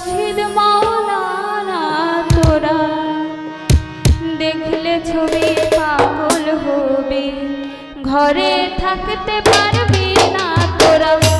মুর্শিদ মাওলানা তোরা। দেখলে ছবি পাগল হবে। ঘরে থাকতে পারবি না তোরা।